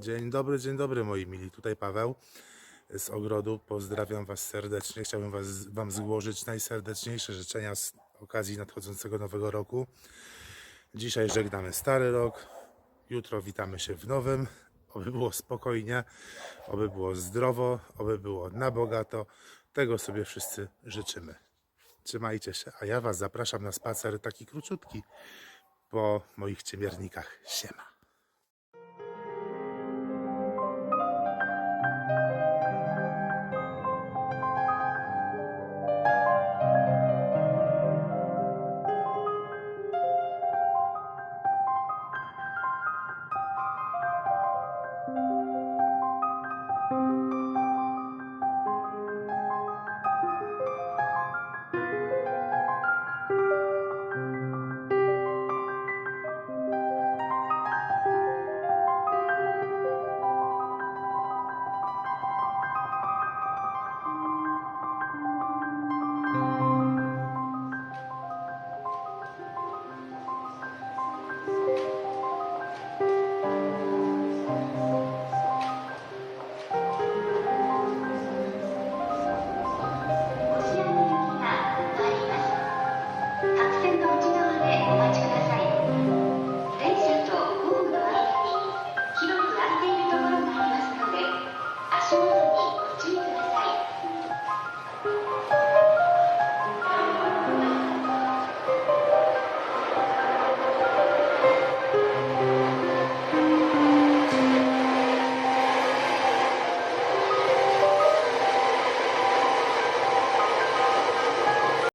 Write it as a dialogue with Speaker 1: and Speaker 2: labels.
Speaker 1: Dzień dobry, dzień dobry moi mili. Tutaj Paweł z ogrodu. Pozdrawiam Was serdecznie. Chciałbym was, Wam złożyć najserdeczniejsze życzenia z okazji nadchodzącego nowego roku. Dzisiaj żegnamy stary rok. Jutro witamy się w nowym. Oby było spokojnie, oby było zdrowo, oby było na bogato. Tego sobie wszyscy życzymy. Trzymajcie się, a ja Was zapraszam na spacer taki króciutki po moich ciemiernikach. Siema.